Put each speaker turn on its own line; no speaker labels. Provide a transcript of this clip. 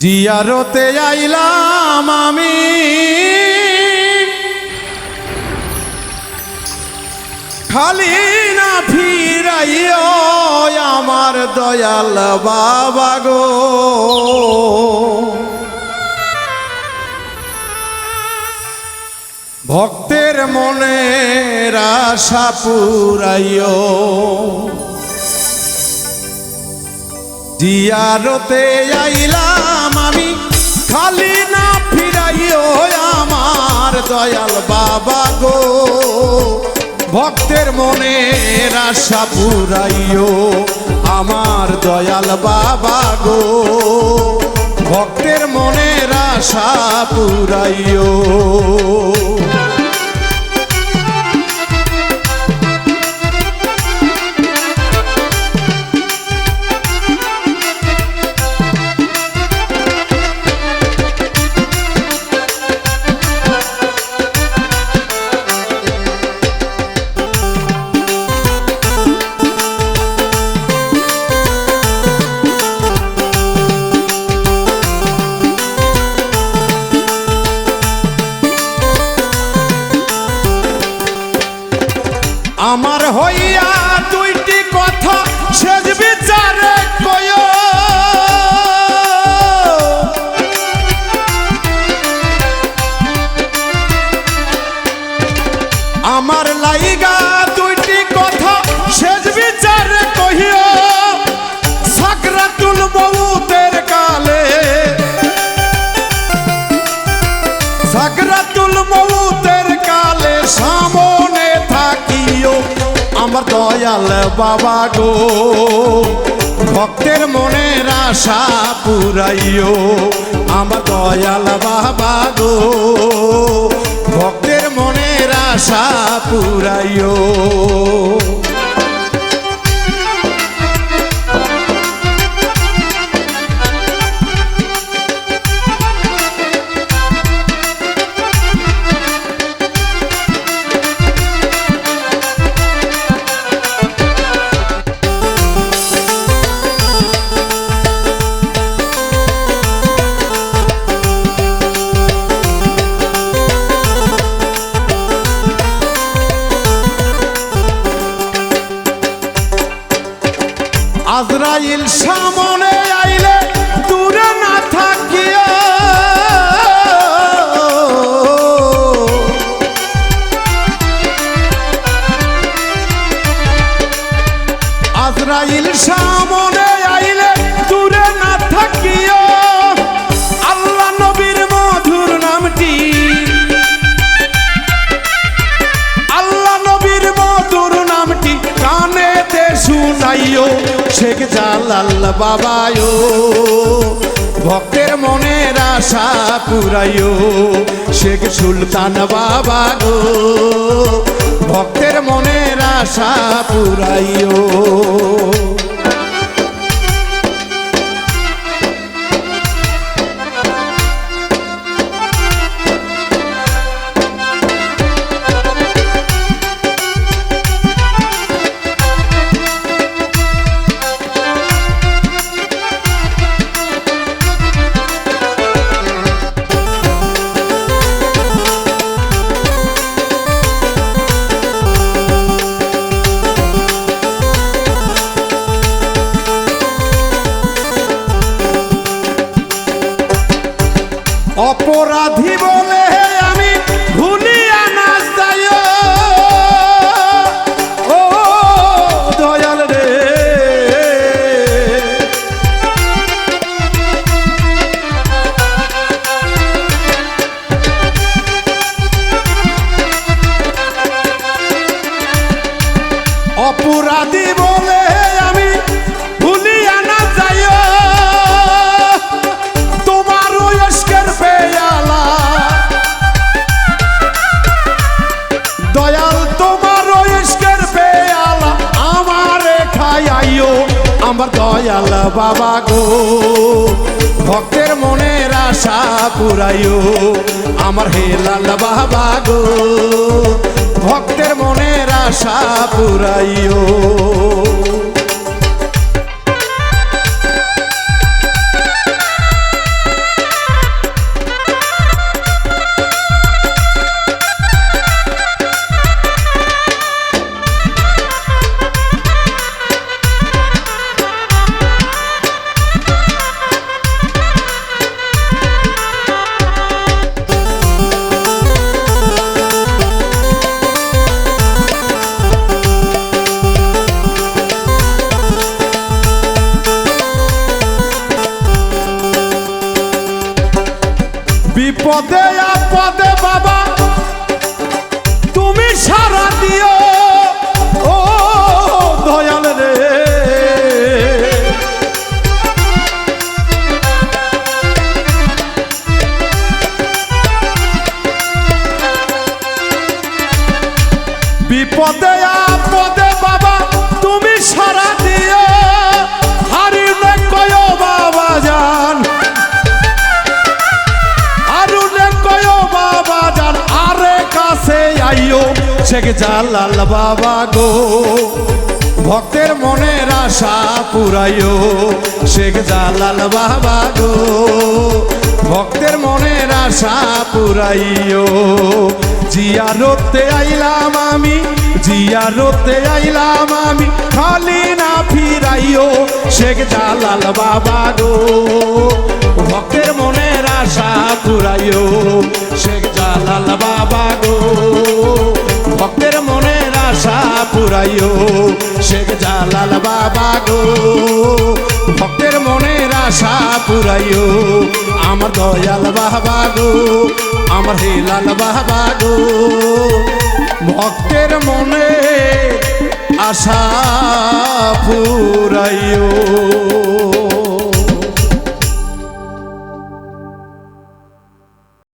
জিয়ারতে আইলাম আমি। খালি না ফিরাইও আমার দয়াল বাবা গো। ভক্তের মনে আশা পুরাইও। জিয়ারতে আইলাম আমি খালি না ফিরাইও আমার দয়াল বাবা গো। ভক্তের মনে আশা পুরাইও আমার দয়াল বাবা গো। ভক্তের মনের আশা পুরাইও। আমার দয়াল বাবা গো। ভক্তের মনের আশা পুরাইও আমার দয়াল বাবা গো। ভক্তের মনের আশা পুরাইও। আজরাইল সামনে আইলে দূরে না থাকিও। আজরাইল সামনে জালাল বাবায়ো ভক্তের মনের আশা পুরাইও শেখ সুলতান বাবা গো ভক্তের মনের আশা পুরাইও অপরাধী বলে আমি ভুলিয়া না যাই ও দয়াল রে। অপরাধী বলে দয়াল, তোমার ইস্কের পেয়ালা আমারে খাইয়াইও। আমার দয়াল বাবা গো, ভক্তের মনের আশা পুরাইও। আমার হে লাল বাবা গো, ভক্তের মনের আশা পুরাইও। বিপদে আপদে বাবা তুমি সারা দিও জালাল বাবা গো, ভক্তের মনের আশা পুরাইও। শেখ জালাল বাবা গো, ভক্তের মনের আশা পুরাইও। জিয়ারতে আইলাম আমি, জিয়ারতে আইলাম আমি, খালি না ফিরাইও শেখ জালাল বাবা গো। ভক্তের মনের আশা পুরাইও শেখ জালাল বাবা গো। ভক্তের মনের আশা পুরাইও শেখ জালাল বাবা গো। ভক্তের মনের আশা পুরাইও, আমার দয়াল বাবা গো, আমার হেলাল বাবা গো। ভক্তের মনে আশা পুরাইও।